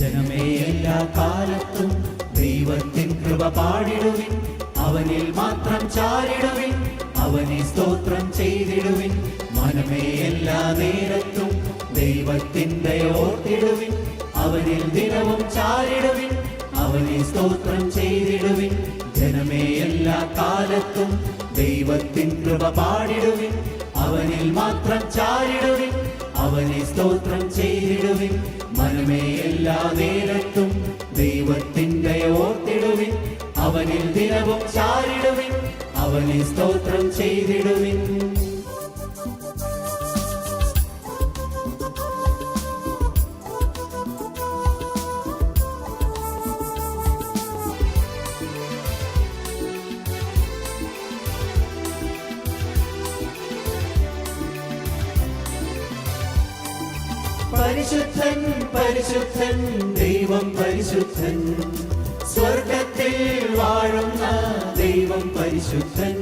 ജനമേ എല്ലാ കാലത്തും ദൈവത്തിൻ കൃപ പാടിടുവിൻ. അവനിൽ മാത്രം ചാരിടുവിൻ. അവനെ സ്തോത്രം ചെയ്തിടുവിൻ. മനമേ എല്ലാ നേരത്തും ദൈവത്തിന്റെ ഓർത്തിടുവിൻ. അവനിൽ ദിനവും ചാരിടുവിൻ. അവനെ സ്തോത്രം ചെയ്തിടുവിൻ. ജനമേ എല്ലാ കാലത്തും ദൈവത്തിൻ കൃപ പാടിടുവിൻ. അവനിൽ മാത്രം ചാരിടുവിൻ. അവനെ സ്തോത്രം ചെയ്തിടുവിൻ. മനമേ എല്ലാ നേരത്തും ദൈവത്തിന്റെ ഓർത്തിടുവിൻ. അവനിൽ ദിനവും ചാരിടുവിൻ. അവനെ സ്തോത്രം ചെയ്തിടുവിൻ. പരിശുദ്ധൻ പരിശുദ്ധൻ ദൈവം പരിശുദ്ധൻ. സ്വർഗത്തിൽ വാഴുന്ന ദൈവം പരിശുദ്ധൻ.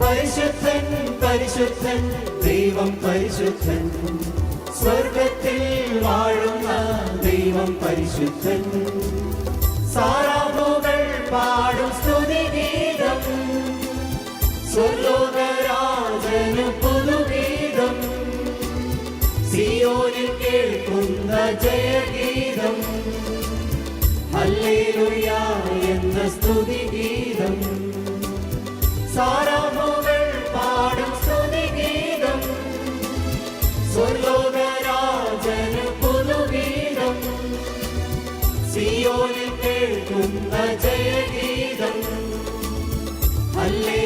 പരിശുദ്ധൻ പരിശുദ്ധൻ ദൈവം പരിശുദ്ധൻ. സ്വർഗത്തിൽ വാഴുന്ന ദൈവം പരിശുദ്ധൻ. സാറാമുകൾ പാടും സിയോനിൽ കേൾക്കുന്ന ജയഗീതം. ഹല്ലേലൂയ എന്ന സ്തുതിഗീതം സാരാമുകൾ പാടും സ്തുതിഗീതം സ്വർലോകരാജന് പുതുഗീതം. സിയോനിൽ കേൾക്കുന്ന ജയഗീതം. ഹല്ലേലൂയ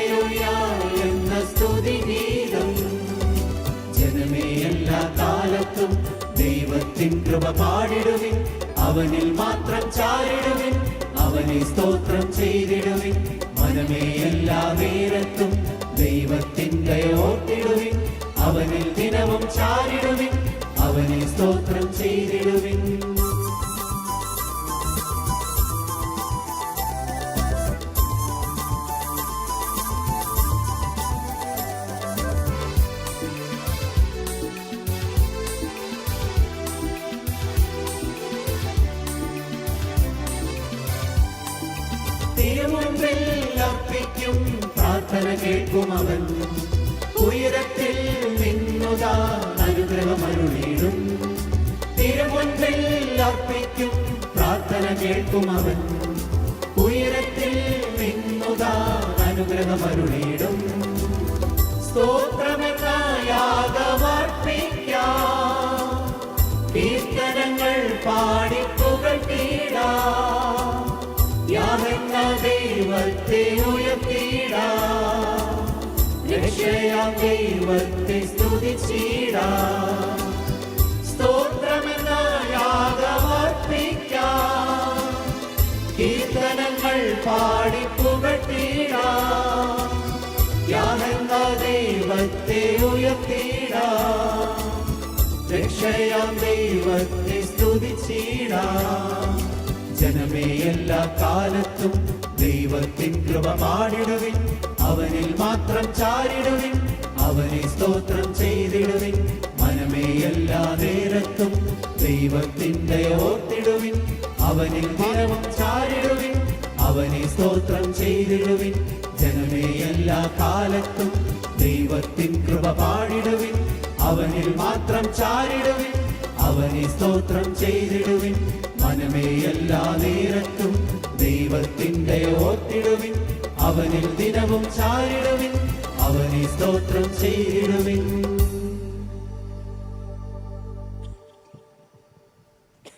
ദൈവത്തിൻ കൃപ പാടിടുവിൻ. അവനിൽ മാത്രം ചാരിടുവിൻ. അവനെ സ്തോത്രം ചെയ്തിടുവിൻ. മനമേ എല്ലാ നേരത്തും ദൈവത്തിന്റെ ഓർത്തിടുവിൻ. അവനിൽ ദിനവും ചാരിടുവിൻ. അവനെ സ്തോത്രം ചെയ്തിടുവിൻ. തിരുമുമ്പിൽ അർപ്പിക്കും പ്രാർത്ഥന കേൾക്കും അവൻ. ഉയരത്തിൽ നിന്നുതാ അനുഗ്രഹമരുളിടും തിരുമുൻപിൽ അർപ്പിക്കും പ്രാർത്ഥന കേൾക്കും അവൻ. ഉയരത്തിൽ നിന്നുതാ അനുഗ്രഹമരുളിടും സ്തോത്രമെന്ന ദൈവത്തെ ഉയർത്തിയിടാ. രക്ഷയാം ദൈവത്തെ സ്തുതിച്ചിടാ. സ്തോത്രമെന്ന യാഗമർപ്പിക്കാം കീർത്തനങ്ങൾ പാടി പുകട്ടിടാ യാതെന്ന ദൈവത്തെ ഉയർത്തിടാം രക്ഷയാം ദൈവത്തെ സ്തുതിച്ചിടാ. ജനമേ എല്ലാ കാലത്തും ദൈവത്തിൻ കൃപ പാടിടുവിൻ. അവനിൽ മാത്രം ചാരിടുവിൻ. അവനെ സ്തോത്രം ചെയ്തിടുവിൻ. മനമേ എല്ലാ നേരത്തും ദൈവത്തിന്റെ ഓർത്തിടുവിൻ. അവനിൽ ദിനവും ചാരിടുവിൻ. അവനെ സ്തോത്രം ചെയ്തിടുവിൻ. ജനമേ എല്ലാ കാലത്തും ദൈവത്തിൻ കൃപ പാടിടുവിൻ. അവനിൽ മാത്രം ചാരിടുവിൻ. അവനെ സ്തോത്രം ചെയ്തിടുവിൻ. മനമേ എല്ലാ നേരത്തും ദൈവത്തിന്റെ ഓർത്തിടുവിൻ അവനിൽ ദിനവും ചാരിടുവിൻ അവനെ സ്തോത്രം ചെയ്തിടുവിൻ.